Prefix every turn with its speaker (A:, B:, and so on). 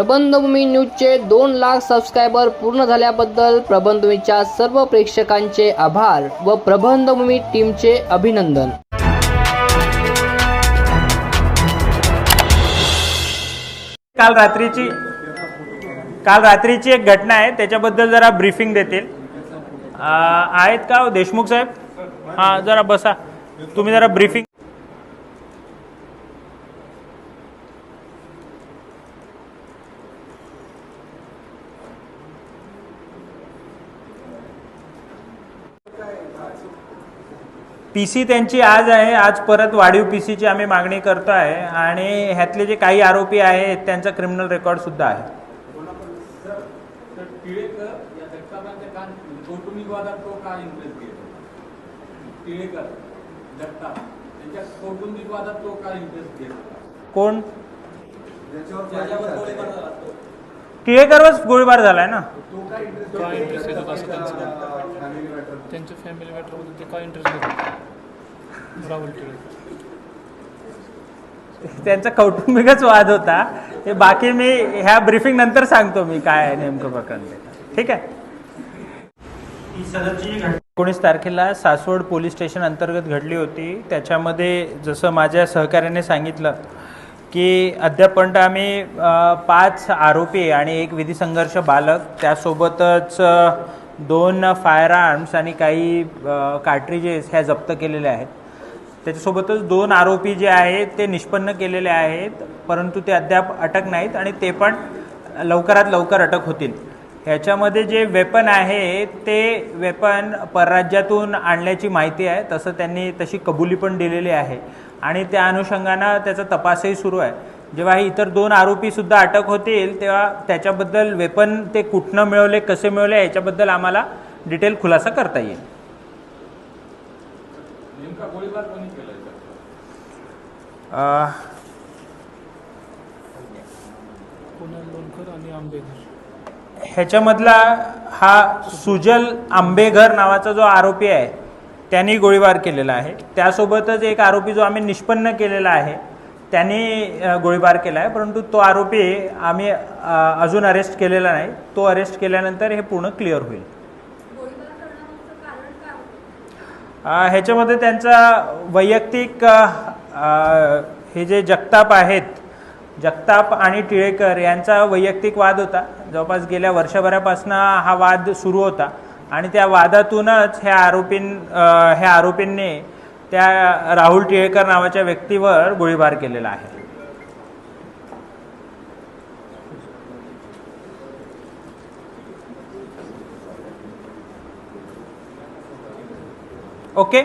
A: प्रबंधभूमी न्यूजचे दोन लाख सबस्क्रायबर पूर्ण झाल्याबद्दल प्रबंधभूमीच्या सर्व प्रेक्षकांचे आभार व प्रबंधभूमी टीमचे अभिनंदन.
B: काल रात्रीची काल रात्रीची एक घटना आहे त्याच्याबद्दल जरा ब्रीफिंग देतील. आहेत का हो? देशमुख साहेब? हां जरा बसा. तुम्ही जरा ब्रीफिंग पी सी त्यांची आज आहे. आज परत वाढीव पी सीची आम्ही मागणी करतो आहे आणि ह्यातले जे काही आरोपी आहेत त्यांचा क्रिमिनल रेकॉर्ड सुद्धा आहे. कोण. टिळेकरच गोळीबार झालाय ना?
C: काय इंटरेस्ट घेतात असं त्यांचं त्यांच्या फॅमिली मॅटरमध्ये ते काय इंटरेस्ट घेतात राहुल
B: त्यांचा कौटुंबिकच वाद होता. ते बाकी मी ह्या ब्रीफिंग नंतर सांगतो मी काय नेमकं प्रकरण ठीक आहे? एकोणीस तारखेला सासवड पोलीस स्टेशन अंतर्गत घडली होती. त्याच्यामध्ये जसं माझ्या सहकार्याने सांगितलं की अद्यापर्यंत आम्ही पाच आरोपी आणि एक विधी संघर्ष बालक त्यासोबतच दोन फायर आर्म्स आणि काही कार्ट्रिजेस ह्या जप्त केलेल्या आहेत. त्याच्यासोबतच दोन आरोपी जे आहेत ते निष्पन्न केलेले आहेत परंतु ते अद्याप अटक नाहीत आणि ते पण लवकरात लवकर अटक होतील. ह्याच्यामध्ये जे वेपन आहे ते वेपन परराज्यातून आणल्याची माहिती आहे तसं त्यांनी तशी कबुली पण दिलेली आहे. आणि त्या अनुषंगानं त्याचा तपासही सुरू आहे. जेव्हा हे इतर दोन आरोपीसुद्धा अटक होतील तेव्हा त्याच्याबद्दल वेपन ते कुठनं मिळवले कसे मिळवले याच्याबद्दल आम्हाला डिटेल खुलासा करता येईल.
C: आणि
B: ह्याच्यामधला हा सुजल आंबेघर नावाचा जो आरोपी आहे त्यांनी गोळीबार केलेला आहे. त्यासोबतच एक आरोपी जो आम्ही निष्पन्न केलेला आहे त्यांनी गोळीबार केला आहे. परंतु तो आरोपी आम्ही अजून अरेस्ट केलेला नाही. तो अरेस्ट केल्यानंतर हे पूर्ण क्लिअर होईल. ह्याच्यामध्ये त्यांचा वैयक्तिक हे जे जगताप आहेत जगताप आणि टिळेकर यांचा वैयक्तिक वाद होता. जवळपास गेल्या वर्षभरापासून हा वाद सुरू होता आणि त्या वादातूनच ह्या आरोपीं ह्या आरोपींनी त्या राहुल टिळेकर नावाच्या व्यक्तीवर गोळीबार केलेला आहे. ओके?